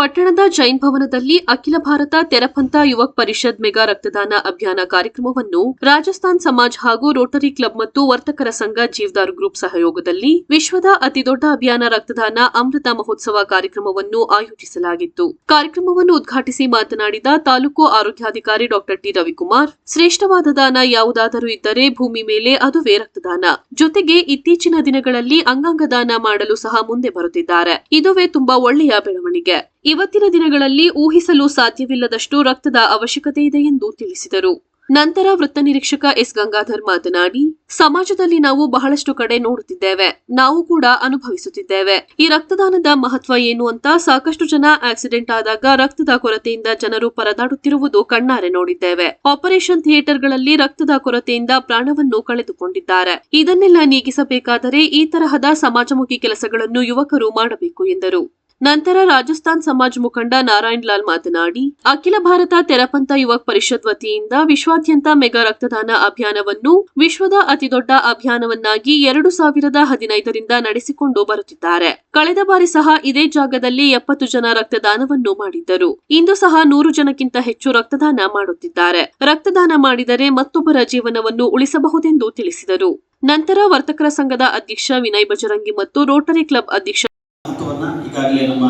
ಪಟ್ಟಣದ ಜೈನ್ ಭವನದಲ್ಲಿ ಅಖಿಲ ಭಾರತ ತೆರಪಂಥ ಯುವಕ್ ಪರಿಷತ್ ಮೆಗಾ ರಕ್ತದಾನ ಅಭಿಯಾನ ಕಾರ್ಯಕ್ರಮವನ್ನು ರಾಜಸ್ಥಾನ್ ಸಮಾಜ್ ಹಾಗೂ ರೋಟರಿ ಕ್ಲಬ್ ಮತ್ತು ವರ್ತಕರ ಸಂಘ ಜೀವ್ದಾರ್ ಗ್ರೂಪ್ ಸಹಯೋಗದಲ್ಲಿ ವಿಶ್ವದ ಅತಿದೊಡ್ಡ ಅಭಿಯಾನ ರಕ್ತದಾನ ಅಮೃತ ಮಹೋತ್ಸವ ಕಾರ್ಯಕ್ರಮವನ್ನು ಆಯೋಜಿಸಲಾಗಿತ್ತು. ಕಾರ್ಯಕ್ರಮವನ್ನು ಉದ್ಘಾಟಿಸಿ ಮಾತನಾಡಿದ ತಾಲೂಕು ಆರೋಗ್ಯಾಧಿಕಾರಿ ಡಾಕ್ಟರ್ ಟಿ ರವಿಕುಮಾರ್, ಶ್ರೇಷ್ಠವಾದ ದಾನ ಯಾವುದಾದರೂ ಇದ್ದರೆ ಭೂಮಿ ಮೇಲೆ ಅದುವೇ ರಕ್ತದಾನ. ಜೊತೆಗೆ ಇತ್ತೀಚಿನ ದಿನಗಳಲ್ಲಿ ಅಂಗಾಂಗ ದಾನ ಮಾಡಲು ಸಹ ಮುಂದೆ ಬರುತ್ತಿದ್ದಾರೆ. ಇದುವೇ ತುಂಬಾ ಒಳ್ಳೆಯ ಬೆಳವಣಿಗೆ. ಇವತ್ತಿನ ದಿನಗಳಲ್ಲಿ ಊಹಿಸಲು ಸಾಧ್ಯವಿಲ್ಲದಷ್ಟು ರಕ್ತದ ಅವಶ್ಯಕತೆ ಇದೆ ಎಂದು ತಿಳಿಸಿದರು. ನಂತರ ವೃತ್ತ ನಿರೀಕ್ಷಕ ಎಸ್. ಗಂಗಾಧರ್ ಮಾತನಾಡಿ, ಸಮಾಜದಲ್ಲಿ ನಾವು ಬಹಳಷ್ಟು ಕಡೆ ನೋಡುತ್ತಿದ್ದೇವೆ. ನಾವು ಕೂಡ ಅನುಭವಿಸುತ್ತಿದ್ದೇವೆ. ಈ ರಕ್ತದಾನದ ಮಹತ್ವ ಏನು ಅಂತ ಸಾಕಷ್ಟು ಜನ ಆಕ್ಸಿಡೆಂಟ್ ಆದಾಗ ರಕ್ತದ ಕೊರತೆಯಿಂದ ಜನರು ಪರದಾಡುತ್ತಿರುವುದು ಕಣ್ಣಾರೆ ನೋಡಿದ್ದೇವೆ. ಆಪರೇಷನ್ ಥಿಯೇಟರ್ಗಳಲ್ಲಿ ರಕ್ತದ ಕೊರತೆಯಿಂದ ಪ್ರಾಣವನ್ನು ಕಳೆದುಕೊಂಡಿದ್ದಾರೆ. ಇದನ್ನೆಲ್ಲ ನೀಗಿಸಬೇಕಾದರೆ ಈ ತರಹದ ಸಮಾಜಮುಖಿ ಕೆಲಸಗಳನ್ನು ಯುವಕರು ಮಾಡಬೇಕು ಎಂದರು. ನಂತರ ರಾಜಸ್ಥಾನ್ ಸಮಾಜ್ ಮುಖಂಡ ನಾರಾಯಣ್ ಲಾಲ್ ಮಾತನಾಡಿ, ಅಖಿಲ ಭಾರತ ತೆರಪಂಥ ಯುವಕ್ ಪರಿಷತ್ ವತಿಯಿಂದ ವಿಶ್ವಾದ್ಯಂತ ಮೆಗಾ ರಕ್ತದಾನ ಅಭಿಯಾನವನ್ನು ವಿಶ್ವದ ಅತಿದೊಡ್ಡ ಅಭಿಯಾನವನ್ನಾಗಿ ಎರಡು ಸಾವಿರದ ಹದಿನೈದರಿಂದ ನಡೆಸಿಕೊಂಡು ಬರುತ್ತಿದ್ದಾರೆ. ಕಳೆದ ಬಾರಿ ಸಹ ಇದೇ ಜಾಗದಲ್ಲಿ ಎಪ್ಪತ್ತು ಜನ ರಕ್ತದಾನವನ್ನು ಮಾಡಿದ್ದರು. ಇಂದು ಸಹ ನೂರು ಜನಕ್ಕಿಂತ ಹೆಚ್ಚು ರಕ್ತದಾನ ಮಾಡುತ್ತಿದ್ದಾರೆ. ರಕ್ತದಾನ ಮಾಡಿದರೆ ಮತ್ತೊಬ್ಬರ ಜೀವನವನ್ನು ಉಳಿಸಬಹುದೆಂದು ತಿಳಿಸಿದರು. ನಂತರ ವರ್ತಕರ ಸಂಘದ ಅಧ್ಯಕ್ಷ ವಿನಯ್ ಬಜರಂಗಿ ಮತ್ತು ರೋಟರಿ ಕ್ಲಬ್ ಅಧ್ಯಕ್ಷ ಮಹತ್ವವನ್ನು ಈಗಾಗಲೇ ನಮ್ಮ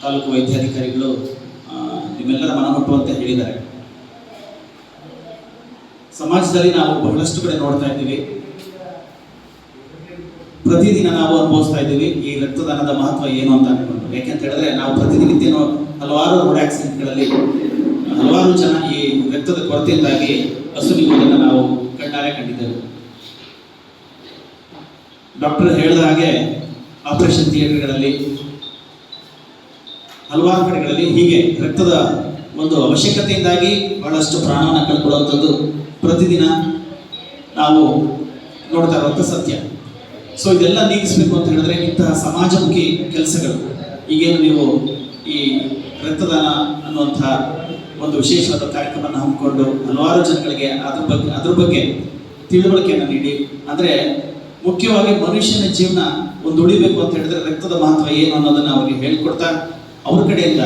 ತಾಲೂಕು ವೈದ್ಯಾಧಿಕಾರಿಗಳು ನಿಮ್ಮೆಲ್ಲರ ಮನಮುಟ್ಟುವಂತೆ ಹೇಳಿದ್ದಾರೆ. ಸಮಾಜದಲ್ಲಿ ನಾವು ಬಹಳಷ್ಟು ಕಡೆ ನೋಡ್ತಾ ಇದ್ದೀವಿ. ಪ್ರತಿದಿನ ನಾವು ಅನುಭವಿಸ್ತಾ ಇದ್ದೀವಿ, ಈ ರಕ್ತದಾನದ ಮಹತ್ವ ಏನು ಅಂತ ಅನ್ಕೊಂಡು. ಯಾಕೆಂತ ಹೇಳಿದ್ರೆ, ನಾವು ಪ್ರತಿನಿತ್ಯನೂ ಹಲವಾರು ರೋಡ್ ಆಕ್ಸಿಡೆಂಟ್ಗಳಲ್ಲಿ, ಹಲವಾರು ಜನ ಈ ರಕ್ತದ ಕೊರತೆಯಿಂದಾಗಿ ಹಸುವಿನ ನಾವು ಕಣ್ಣಾರೆ ಕಂಡಿದ್ದೆವು. ಡಾಕ್ಟರ್ ಹೇಳಿದ ಹಾಗೆ ಆಪರೇಷನ್ ಥಿಯೇಟರ್ಗಳಲ್ಲಿ ಹಲವಾರು ಕಡೆಗಳಲ್ಲಿ ಹೀಗೆ ರಕ್ತದ ಒಂದು ಅವಶ್ಯಕತೆಯಿಂದಾಗಿ ಬಹಳಷ್ಟು ಪ್ರಾಣವನ್ನು ಕಳ್ಕೊಳ್ಳುವಂಥದ್ದು ಪ್ರತಿದಿನ ನಾವು ನೋಡ್ತಾ ಇರುವಂಥ ಸತ್ಯ. ಸೊ ಇದೆಲ್ಲ ನೀಗಿಸಬೇಕು ಅಂತ ಹೇಳಿದ್ರೆ ಇಂತಹ ಸಮಾಜಮುಖಿ ಕೆಲಸಗಳು. ಈಗೇನು ನೀವು ಈ ರಕ್ತದಾನ ಅನ್ನುವಂಥ ಒಂದು ವಿಶೇಷವಾದ ಕಾರ್ಯಕ್ರಮವನ್ನು ಹಮ್ಮಿಕೊಂಡು ಹಲವಾರು ಜನಗಳಿಗೆ ಅದ್ರ ಬಗ್ಗೆ ಅದ್ರ ಬಗ್ಗೆ ತಿಳುವಳಿಕೆಯನ್ನು ನೀಡಿ. ಅಂದರೆ ಮುಖ್ಯವಾಗಿ ಮನುಷ್ಯನ ಜೀವನ ಒಂದು ಉಳಿಬೇಕು ಅಂತ ಹೇಳಿದ್ರೆ ರಕ್ತದ ಮಹತ್ವ ಏನು ಅನ್ನೋದನ್ನ ಅವರಿಗೆ ಹೇಳ್ಕೊಡ್ತಾ ಅವ್ರ ಕಡೆಯಿಂದ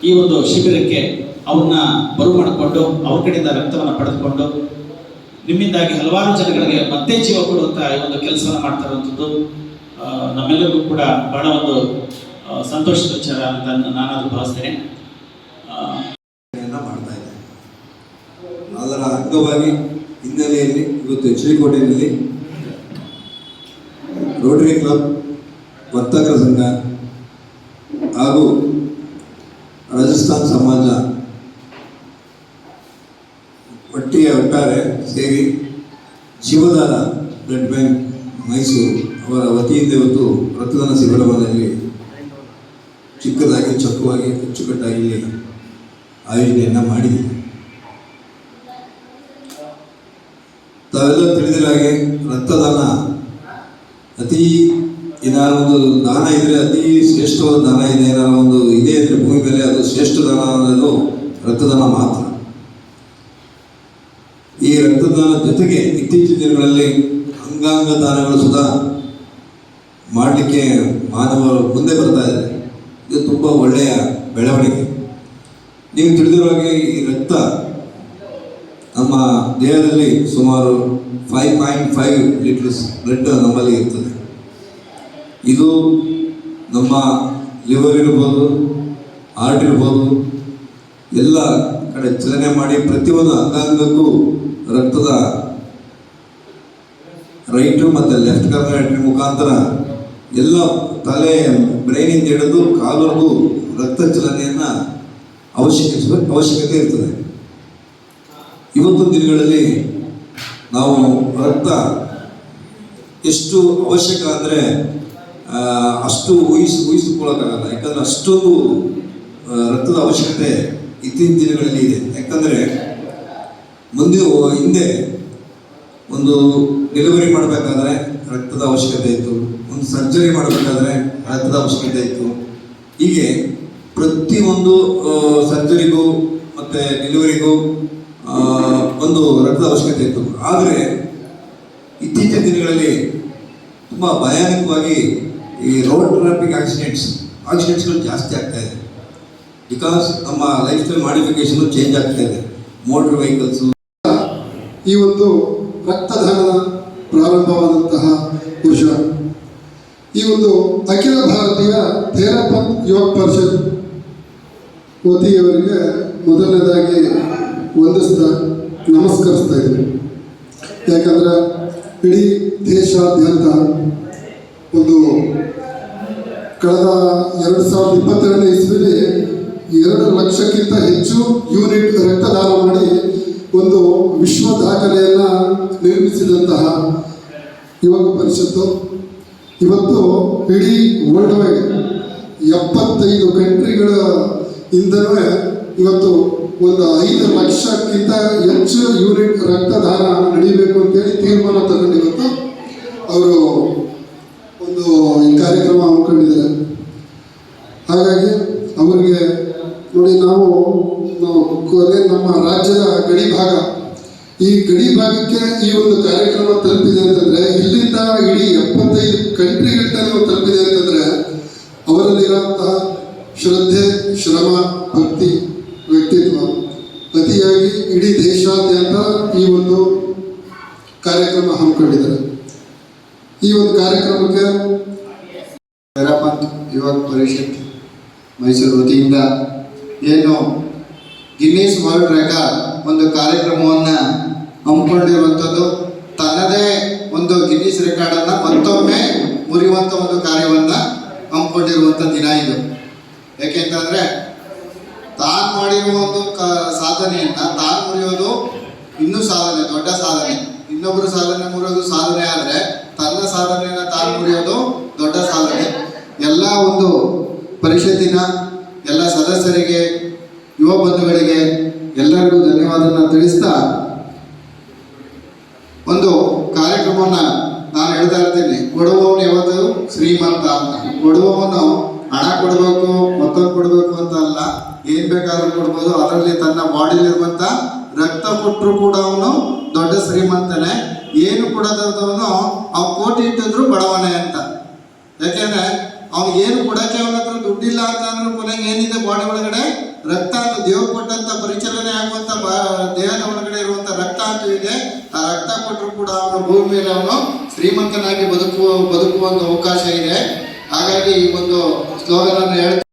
ಈ ಒಂದು ಶಿಬಿರಕ್ಕೆ ಅವ್ರನ್ನ ಬರು ಮಾಡಿಕೊಂಡು ಅವ್ರ ಕಡೆಯಿಂದ ರಕ್ತವನ್ನು ಪಡೆದುಕೊಂಡು ನಿಮ್ಮಿಂದಾಗಿ ಹಲವಾರು ಜನಗಳಿಗೆ ಮತ್ತೆ ಜೀವ ಕೊಡುವಂತಹ ಈ ಒಂದು ಕೆಲಸವನ್ನು ಮಾಡ್ತಾ ಇರುವಂಥದ್ದು ನಮ್ಮೆಲ್ಲರಿಗೂ ಕೂಡ ಬಹಳ ಒಂದು ಸಂತೋಷದ ವಿಚಾರ ಅಂತ ನಾನಾದ್ರೂ ಭಾವಿಸ್ತೇನೆ. ಮಾಡ್ತಾ ಇದೆ ಅದರ ಅಂಗವಾಗಿ ಹಿನ್ನೆಲೆಯಲ್ಲಿ ಇವತ್ತು ಶ್ರೀಕೋಟೆಯಲ್ಲಿ ರೋಟರಿ ಕ್ಲಬ್ ವರ್ತಕರ ಸಂಘ ಹಾಗೂ ರಾಜಸ್ಥಾನ್ ಸಮಾಜ ಒಟ್ಟಿಗೆ ಒಟ್ಟಾರೆ ಸೇರಿ ಜೀವದಾನ ಬ್ಲಡ್ ಬ್ಯಾಂಕ್ ಮೈಸೂರು ಅವರ ವತಿಯಿಂದ ಇವತ್ತು ರಕ್ತದಾನ ಶಿಬಿರವನ್ನು ಚಿಕ್ಕದಾಗಿ, ಚೊಕ್ಕವಾಗಿ, ಅಚ್ಚುಕಟ್ಟಾಗಿ ಆಯೋಜನೆಯನ್ನು ಮಾಡಿದ್ದೀವಿ. ತಾವೆಲ್ಲ ತಿಳಿದಿರೋ ಹಾಗೆ ರಕ್ತದಾನ ಅತಿ ಏನಾದ್ರು ಒಂದು ದಾನ ಇದ್ರೆ ಅತಿ ಶ್ರೇಷ್ಠವಾದ ದಾನ ಇದೆ, ಏನಾದ್ರು ಒಂದು ಇದೆ ಅಂದರೆ ಭೂಮಿ ಮೇಲೆ ಅದು ಶ್ರೇಷ್ಠ ದಾನ ಅನ್ನೋದು ರಕ್ತದಾನ ಮಾತ್ರ. ಈ ರಕ್ತದಾನ ಜೊತೆಗೆ ಇತ್ತೀಚಿನ ದಿನಗಳಲ್ಲಿ ಅಂಗಾಂಗ ದಾನಗಳು ಸುಧಾ ಮಾಡಲಿಕ್ಕೆ ಮಾನವರು ಮುಂದೆ ಬರ್ತಾ ಇದೆ. ಇದು ತುಂಬ ಒಳ್ಳೆಯ ಬೆಳವಣಿಗೆ. ನೀವು ತಿಳಿದಿರೋ ಹಾಗೆ ಈ ರಕ್ತ ನಮ್ಮ ದೇಹದಲ್ಲಿ ಸುಮಾರು five point five liters blood ನಮ್ಮಲ್ಲಿ ಇರ್ತದೆ. ಇದು ನಮ್ಮ ಲಿವರ್ ಇರ್ಬೋದು ಹಾರ್ಟ್ ಇರ್ಬೋದು, ಎಲ್ಲ ಕಡೆ ಚಲನೆ ಮಾಡಿ ಪ್ರತಿಯೊಂದು ಅಂಗಾಂಗಕ್ಕೂ ರಕ್ತದ ರೈಟು ಮತ್ತು ಲೆಫ್ಟ್ ಕಾರ್ನರಿ ಮುಖಾಂತರ ಎಲ್ಲ ತಲೆ ಬ್ರೈನಿಂದ ಹಿಡಿದು ಕಾಲವರೆಗೂ ರಕ್ತ ಚಲನೆಯನ್ನು ಅವಶ್ಯಕ ಅವಶ್ಯಕತೆ ಇರ್ತದೆ. ಇವತ್ತು ದಿನಗಳಲ್ಲಿ ನಾವು ರಕ್ತ ಎಷ್ಟು ಅವಶ್ಯಕ ಅಂದರೆ ಅಷ್ಟು ಊಹಿಸಿ, ಊಹಿಸಿಕೊಳ್ಳೋಕ್ಕಾಗಲ್ಲ. ಯಾಕಂದರೆ ಅಷ್ಟೊಂದು ರಕ್ತದ ಅವಶ್ಯಕತೆ ಇತ್ತೀಚಿನ ದಿನಗಳಲ್ಲಿ ಇದೆ. ಯಾಕಂದರೆ ಮುಂದೆ ಹಿಂದೆ ಒಂದು ಡೆಲಿವರಿ ಮಾಡಬೇಕಾದ್ರೆ ರಕ್ತದ ಅವಶ್ಯಕತೆ ಇತ್ತು. ಒಂದು ಸರ್ಜರಿ ಮಾಡಬೇಕಾದ್ರೆ ರಕ್ತದ ಅವಶ್ಯಕತೆ ಇತ್ತು. ಹೀಗೆ ಪ್ರತಿಯೊಂದು ಸರ್ಜರಿಗೂ ಮತ್ತು ಡೆಲಿವರಿಗೂ ಒಂದು ರಕ್ತದ ಅವಶ್ಯಕತೆ ಇತ್ತು. ಆದರೆ ಇತ್ತೀಚಿನ ದಿನಗಳಲ್ಲಿ ತುಂಬ ಭಯಾನಕವಾಗಿ ಈ ರೋಡ್ ಟ್ರಾಫಿಕ್ ಆಕ್ಸಿಡೆಂಟ್ಸ್ ಆಕ್ಸಿಡೆಂಟ್ಸ್ಗಳು ಜಾಸ್ತಿ ಆಗ್ತಾ ಇದೆ. ಬಿಕಾಸ್ ನಮ್ಮ ಲೈಫ್ ಸ್ಟೈಲ್ ಮಾಡಿಫಿಕೇಶನ್ ಚೇಂಜ್ ಆಗ್ತಾ ಇದೆ. ಮೋಟರ್ ವೆಹಿಕಲ್ಸು ಈ ಒಂದು ರಕ್ತದಾನ ಪ್ರಾರಂಭವಾದಂತಹ ಪುರುಷ ಈ ಒಂದು ಅಖಿಲ ಭಾರತೀಯ ಥೇರಪಂತ್ ಯುವಕ ಪರಿಷತ್ ವತಿಯವರಿಗೆ ಮೊದಲನೇದಾಗಿ ವಂದಿಸ್ತಾ ನಮಸ್ಕರಿಸ್ತಾ ಇದ್ದೀನಿ. ಯಾಕಂದ್ರೆ ಇಡೀ ದೇಶಾದ್ಯಂತ ಒಂದು ಕಳೆದ ಎರಡು ಸಾವಿರದ ಇಪ್ಪತ್ತೆರಡನೇ ಇಸ್ವಿಲಿ ಎರಡು ಲಕ್ಷಕ್ಕಿಂತ ಹೆಚ್ಚು ಯೂನಿಟ್ ರಕ್ತದಾನ ಮಾಡಿ ಒಂದು ವಿಶ್ವ ದಾಖಲೆಯನ್ನು ನಿರ್ಮಿಸಿದಂತಹ ಯುವಕ ಪರಿಷತ್ತು. ಇವತ್ತು ಇಡೀ ವರ್ಲ್ಡ್ ವೈಡ್ ಎಪ್ಪತ್ತೈದು ಕಂಟ್ರಿಗಳ ಇಂದನೂ ಇವತ್ತು ಒಂದು ಐದು ಲಕ್ಷಕ್ಕಿಂತ ಹೆಚ್ಚು ಯೂನಿಟ್ ರಕ್ತದಾನ ನಡೀಬೇಕು ಅಂತೇಳಿ ತೀರ್ಮಾನ ತಗೊಂಡಿವತ್ತು ಅವರು ಒಂದು ಈ ಕಾರ್ಯಕ್ರಮ ಹಮ್ಮಿಕೊಂಡಿದ್ದಾರೆ. ಹಾಗಾಗಿ ಅವರಿಗೆ ನೋಡಿ ನಾವು ಕೊನೆ ನಮ್ಮ ರಾಜ್ಯದ ಗಡಿ ಭಾಗ. ಈ ಗಡಿ ಭಾಗಕ್ಕೆ ಈ ಒಂದು ಕಾರ್ಯಕ್ರಮ ತಲುಪಿದೆ ಅಂತಂದ್ರೆ ಇಲ್ಲಿಂದ ಇಡೀ ಎಪ್ಪತ್ತೈದು ಕಂಟ್ರಿಗಂಟ ನಾವು ತಲುಪಿದೆ ಅಂತಂದ್ರೆ ಅವರಲ್ಲಿರುವಂತಹ ಶ್ರದ್ಧೆ, ಶ್ರಮ, ಭಕ್ತಿ. ವ್ಯಕ್ತಿತ್ವ ಅತಿಯಾಗಿ ಇಡೀ ದೇಶಾದ್ಯಂತ ಈ ಒಂದು ಕಾರ್ಯಕ್ರಮ ಹಮ್ಮಿಕೊಂಡಿದ್ದಾರೆ. ಈ ಒಂದು ಕಾರ್ಯಕ್ರಮಕ್ಕೆ ತೆರಪಂತ್ ಯುವಕ ಪರಿಷತ್ ಮೈಸೂರು ವತಿಯಿಂದ ಏನು ಗಿನ್ನೀಸ್ ವರ್ಲ್ಡ್ ರೆಕಾರ್ಡ್ ಒಂದು ಕಾರ್ಯಕ್ರಮವನ್ನು ಹಮ್ಮಿಕೊಂಡಿರುವಂಥದ್ದು. ತನ್ನದೇ ಒಂದು ಗಿನ್ನಿಸ್ ರೆಕಾರ್ಡನ್ನು ಮತ್ತೊಮ್ಮೆ ಮುರಿಯುವಂಥ ಒಂದು ಕಾರ್ಯವನ್ನು ಹಮ್ಮಿಕೊಂಡಿರುವಂಥ ದಿನ ಇದು. ಯಾಕೆಂತಂದರೆ ತಾನು ಮಾಡಿರುವ ಒಂದು ಸಾಧನೆಯನ್ನು ತಾನು ಮುರಿಯೋದು ಇನ್ನೂ ಸಾಧನೆ, ದೊಡ್ಡ ಸಾಧನೆ. ಇನ್ನೊಬ್ಬರು ಸಾಧನೆ ಮುರಿಯೋದು ಸಾಧನೆ ಆದರೆ ತನ್ನ ಸಾಧನೆಯನ್ನ ತಾನು ಮುರಿಯೋದು ದೊಡ್ಡ ಸಾಧನೆ. ಎಲ್ಲ ಒಂದು ಪರಿಷತ್ತಿನ ಎಲ್ಲ ಸದಸ್ಯರಿಗೆ, ಯುವ ಬಂಧುಗಳಿಗೆ ಎಲ್ಲರಿಗೂ ಧನ್ಯವಾದನ ತಿಳಿಸ್ತಾ ಒಂದು ಕಾರ್ಯಕ್ರಮವನ್ನ ನಾನು ಹೇಳ್ತಾ ಇರ್ತೀನಿ. ಕೊಡುವವನು ಯಾವತ್ತು ಶ್ರೀಮಂತ ಅಂತ. ಕೊಡುವವನು ಹಣ ಕೊಡಬೇಕು, ಮತ್ತೊಂದು ಕೊಡಬೇಕು ಅಂತ ಅಲ್ಲ, ಏನ್ ಬೇಕಾದ್ರೂ ಕೊಡ್ಬೋದು. ಅದರಲ್ಲಿ ತನ್ನ ಬಾಡಿಲಿರುವಂತ ರಕ್ತ ಕೊಟ್ಟರು ಕೂಡ ಅವನು ದೊಡ್ಡ ಶ್ರೀಮಂತನೇ. ಏನು ಕೊಡದವನು ಅವ್ ಕೋಟಿ ಇಟ್ಟಿದ್ರು ಬಡವನೇ ಅಂತ. ಯಾಕೆಂದ್ರೆ ಅವ್ನು ಏನು ಕೊಡಕ್ಕೆ ಅವನ ಹತ್ರ ದುಡ್ಡಿಲ್ಲ ಅಂತ ಅಂದ್ರೆ ಕೊನೆಗೆ ಏನಿದೆ ಬಾಡಿ ಒಳಗಡೆ? ರಕ್ತ ಅಂತ ದೇವ್ರು ಕೊಟ್ಟಂತ ಪರಿಚಲನೆ ಆಗುವಂತ ದೇಹದ ಒಳಗಡೆ ಇರುವಂತ ರಕ್ತ ಅಂತ ಇದೆ. ಆ ರಕ್ತ ಕೊಟ್ಟರು ಕೂಡ ಅವನ ಭೂಮಿ ಮೇಲೆ ಅವನು ಶ್ರೀಮಂತನಾಗಿ ಬದುಕುವ ಬದುಕುವ ಒಂದು ಅವಕಾಶ ಇದೆ. ಹಾಗಾಗಿ ಈ ಒಂದು ಸ್ಲೋಗನ್ ಅನ್ನು ಹೇಳ್ತಾ